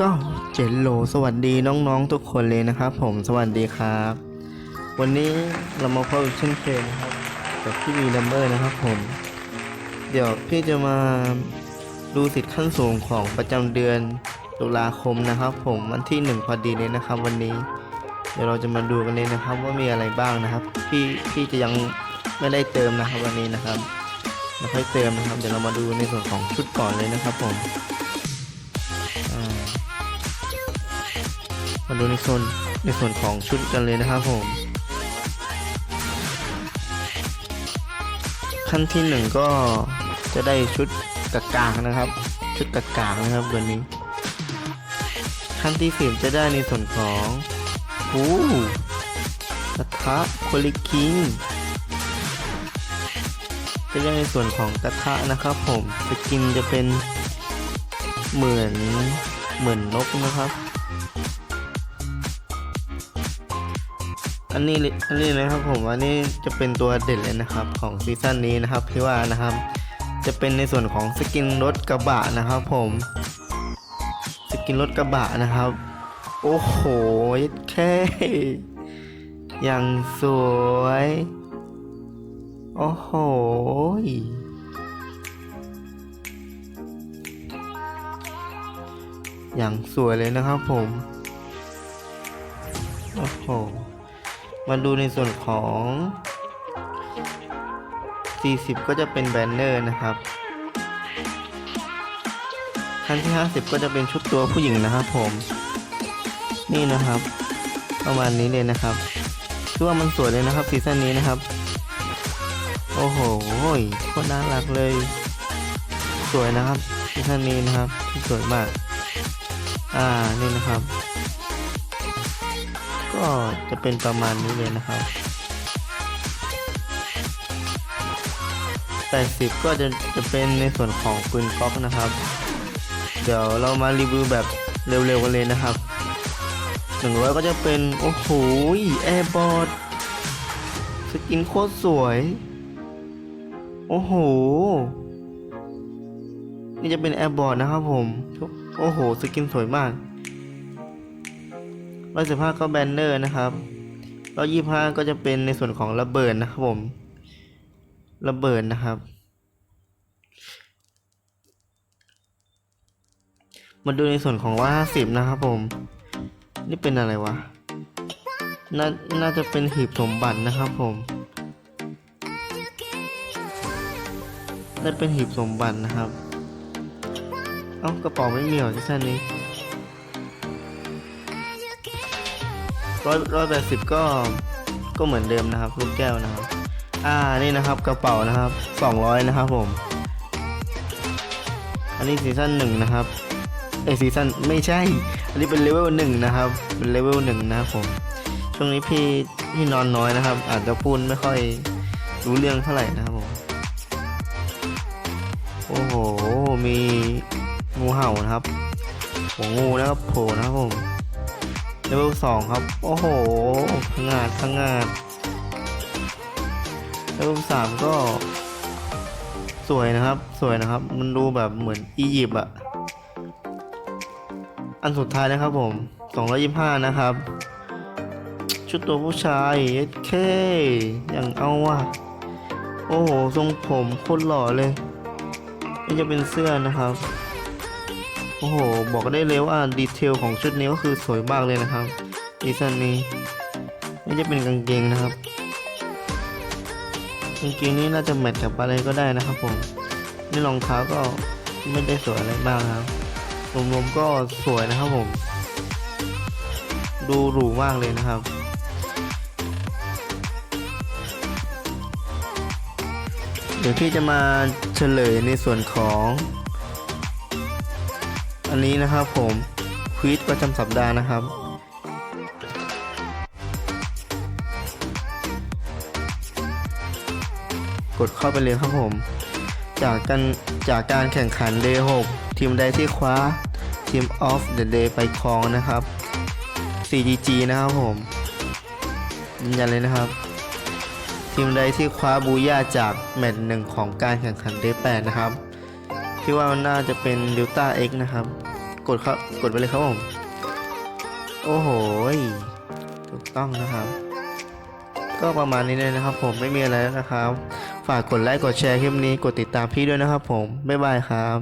ก็เจนโลสวัสดีน้องๆทุกคนเลยนะครับ ผมสวัสดีครับ วันนี้เรามาพบอีกเช่นเคยนะครับกับพี่วีนัมเบอร์นะครับผม เดี๋ยวพี่จะมาดูสิทธิ์ขั้นสูงของประจำเดือนตุลาคมนะครับ ผมวันที่หนึ่งพอดีเลยนะครับ วันนี้ เดี๋ยวเราจะมาดูกันเลยนะครับ ว่ามีอะไรบ้างนะครับพี่พี่จะยังไม่ได้เติมนะครับวันนี้นะครับไม่ค่อยเติมนะครับ เดี๋ยวเรามาดูในส่วนของชุดก่อนเลยนะครับผม มาดูในโซนในส่วนของชุดกันเลยนะครับผม ขั้นที่หนึ่งก็จะได้ชุดกากางนะครับ ชุดกากางนะครับวันนี้ ขั้นที่สิบจะได้ในส่วนของหูกระทะโคลิคิงจะได้ในส่วนของกระทะนะครับผมสกินจะเป็นเหมือนเหมือนนกนะครับ อันนี้อันนี้นะครับผมอันนี้จะเป็นตัวเด่นเลยนะครับของซีซั่นนี้นะครับพี่ว่านะครับ จะเป็นในส่วนของสกินรถกระบะนะครับ ผมสกินรถกระบะนะครับ โอ้โหแค่อย่างสวย โอ้โหอย่างสวยเลยนะครับผม โอ้โห มาดูในส่วนของ 40 ก็จะเป็นแบนเนอร์นะครับขั้นที่ 50 ก็จะเป็นชุดตัวผู้หญิงนะครับผม นี่นะครับ ประมาณนี้เลยนะครับคือว่ามันสวยเลยนะครับซีซั่นนี้นะครับ โอ้โหโคตรน่ารักเลย สวยนะครับซีซั่นนี้นะครับ สวยมาก อ่า นี่นะครับ ก็จะเป็นประมาณนี้เลยนะครับ 80 ก็จะจะเป็นในส่วนของปืนก๊อกนะครับ เดี๋ยวเรามารีวิวแบบเร็วๆกันเลยนะครับ 100 ก็จะเป็น โอ้โหแอร์บอร์ดสกินโคตรสวย โอ้โห นี่จะเป็นแอร์บอร์ดนะครับผม โอ้โห สกินสวยมาก ร้อยสิบห้าก็แบนเนอร์นะครับร้อยยี่ห้าก็จะเป็นในส่วนของระเบิดนะครับผม ระเบิดนะครับ มาดูในส่วนของร้อยห้าสิบนะครับผม นี่เป็นอะไรวะ น่า น่าจะเป็นหีบสมบัตินะครับผมน่าเป็นหีบสมบัตินะครับ เอ้ากระเป๋าไม่มีเหรอที่ท่านนี้ ร้อยร้อยแปดสิบก็ก็เหมือนเดิมนะครับลูกแก้วนะครับ อ่านี่นะครับกระเป๋านะครับสองร้อยนะครับผม อันนี้ซีซั่นหนึ่งนะครับเอซีซั่นไม่ใช่ อันนี้เป็นเลเวลหนึ่งนะครับเป็นเลเวลหนึ่งนะครับผมช่วงนี้พี่พี่นอนน้อยนะครับ อาจจะพูดไม่ค่อยรู้เรื่องเท่าไหร่นะครับผมโอ้โหมีงูเห่านะครับหัวงูนะครับโผล่นะครับผม เลเวลสองครับ โอ้โหพังงาดพังงาดเลเวลสามก็ สวยนะครับ สวยนะครับ มันดูแบบเหมือนอียิปต์อะอันสุดท้ายนะครับผม225นะครับ ชุดตัวผู้ชายเอสเคอย่างเอาว่ะ โอ้โห ทรงผมโคตรหล่อเลย นี่จะเป็นเสื้อนะครับ โอ้โห บอกได้เลยว่าดีเทลของชุดนี้ก็คือสวยมากเลยนะครับดีไซน์นี้นี่จะเป็นกางเกงนะครับกางเกงนี้น่าจะแมทกับอะไรก็ได้นะครับผมนี่รองเท้าก็ไม่ได้สวยอะไรมากนะครับรวมๆก็สวยนะครับผม ดูหรูมากเลยนะครับเดี๋ยวพี่จะมาเฉลยในส่วนของ อันนี้นะครับผมควิดประจำสัปดาห์นะครับ กดเข้าไปเลยครับผม จากการจากการแข่งขัน Day 6 ทีมใดที่คว้า ทีม of the day ไปครองนะครับ 4GG นะครับผมยืนยันเลยนะครับ ทีมใดที่คว้าบูย่าจากแมตช์หนึ่งของการแข่งขัน Day 8นะครับ ที่ว่ามันน่าจะเป็น Delta X นะครับ กดครับกดไปเลยครับผมโอ้โหถูกต้องนะครับ ก็ประมาณนี้เลยนะครับ ผมไม่มีอะไรแล้วนะครับ ฝากกดไลค์กดแชร์คลิปนี้กดติดตามพี่ด้วยนะครับ ผมบ๊ายบายครับ